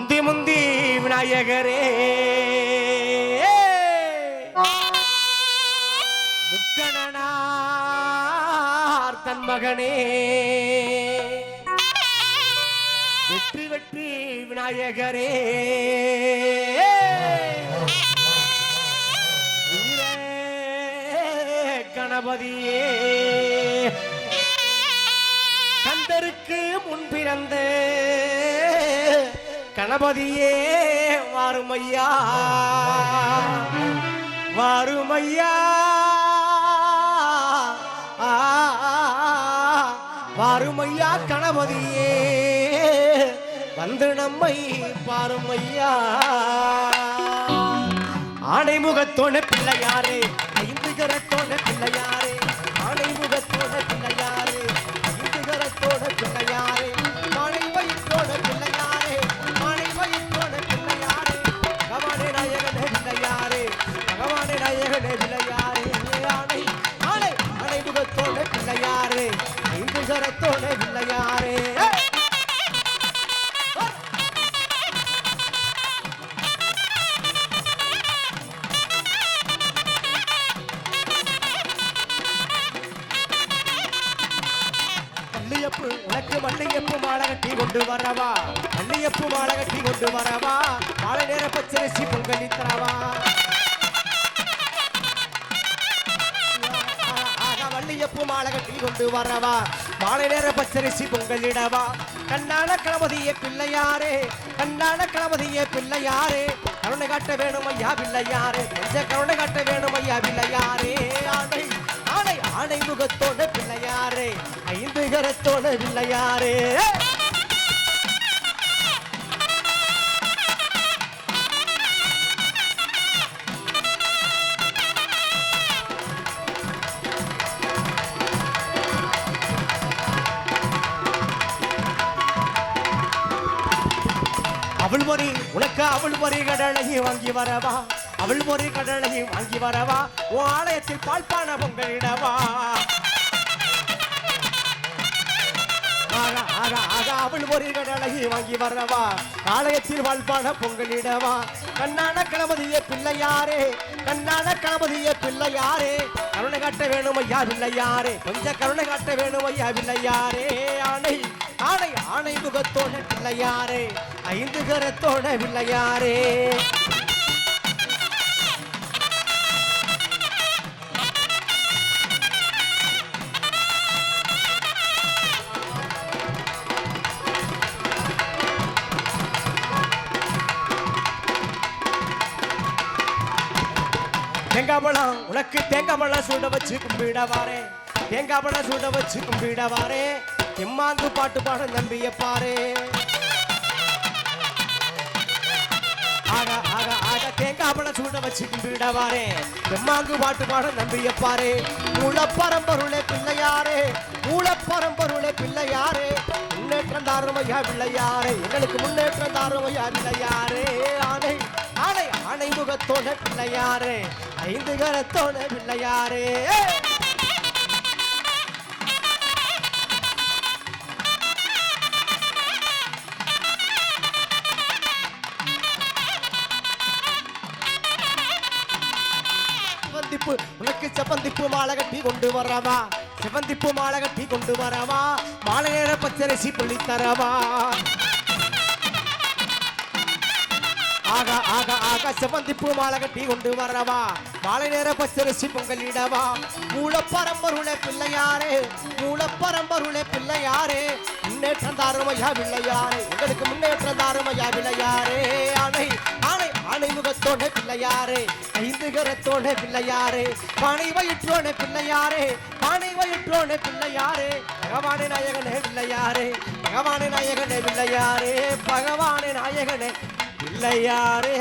முந்தி முந்தி விநாயகரே. முக்கணனார் தன் மகனே. வெற்றி வெற்றி விநாயகரே. கணபதியே. கணபதியே வாருமையா. வாருமையா. வாருமையா கணபதியே. வந்து நம்மை பாருமையா. ஆணைமுகத்தோட பிள்ளையாரே ஐந்து கரத்தோட பிள்ளையாரே வள்ளியப்பு உனக்கு வள்ளியப்பு மாலை கட்டி கொண்டு வரவா? வள்ளியப்பு மாலை கட்டி கொண்டு வரவா? மாலை நேர பச்சரிசி பொங்கல் தரவா? ஆகா மாலை கட்டி கொண்டு வரவா? மாலை நேர பச்சரிசி பொங்கலிடவா? கண்ணான கணபதிய பிள்ளையாரே கண்ணான கணபதிய பிள்ளையாரே. கருணை காட்ட வேணும் ஐயா பிள்ளையாரே கொஞ்ச கருணை காட்ட வேணும் ஐயா பிள்ளையாரே. ஆணை ஆணை ஆணை முகத்தோட பிள்ளையாரே. ஐந்து யாரே? பிள்ளையாரே அவள் மொழி உனக்கு அவள் மொழி கடலையும் வாங்கி வரவா? அவள் மொழி கடலையும் வாங்கி வரவா? உன் ஆலயத்தில் பால்பான பொங்கலிடவா ஆக ஆக ஆக அவள் ஒரு கடலகி வாங்கி வரவா? ஆலயத்தில் வாழ்வான பொங்கலிடவா? கண்ணான கணபதிய பிள்ளையாரே கண்ணான கணபதிய பிள்ளையாரே கருணை காட்ட வேணும் ஐயா பிள்ளையாரே கொஞ்சம் கருணை காட்ட வேணும் ஐயா பிள்ளையாரே. ஆணை ஆணை ஆணை முகத்தோட பிள்ளையாரே ஐந்து கரத்தோட பிள்ளையாரே. தேங்காய் பழம் உனக்கு தேங்காய் பழம் சுட வச்சு கும்பிட வாரே தேங்காய் பழம் சுட வச்சு கும்பிட வாரே எம்மாந்து பாட்டு பாட நம்பிய பாரு ஆக ஆக ஆக தேங்காய் பழம் சுட வச்சு கும்பிட வாரே எம்மாங்கு பாட்டு பாட நம்பிய பாரு மூலப்பரம்பொருளே பிள்ளையாரே. மூலப்பரம்பொருளே பிள்ளையாரே. முன்னேற்றம் தாரமையா பிள்ளையாரே எங்களுக்கு முன்னேற்றம் தாரமையா பிள்ளையாரே ஆனை ஆணை ஆணை முகத்தோட பிள்ளையாரே ஐந்து கரத்தோட பிள்ளையாரே செவந்திப்பு உனக்கு செவந்திப்பு மாலை கட்டி கொண்டு வரவா? செவந்திப்பு மாலை கட்டி கொண்டு வரவா? மாலை நேர பச்சரிசி புள்ளி தரவா ஆகா ஆகா ஆகா செவந்திப்பு மாலை கட்டி கொண்டு வரவா? மாலை நேர பச்சரிசி பொங்கலிடவா மூலப்பரம்பருளே பிள்ளையாரே மூலப்பரம்பருளே பிள்ளையாரே முன்னேற்றம் தாருமையா பிள்ளையாரே உங்களுக்கு முன்னேற்றம் தாருமையா பிள்ளையாரே ஆனை ஆனை ஆனை முகத்தோட பிள்ளையாரே ஐந்து கரத்தோட பிள்ளையாரே பானை வயிற்றோட பிள்ளையாரே பானை வயிற்றோட பிள்ளையாரே பகவானே நாயகனே பிள்ளையாரே பகவானே நாயகனே பிள்ளையாரே பகவானே நாயகனே பிள்ளையாரே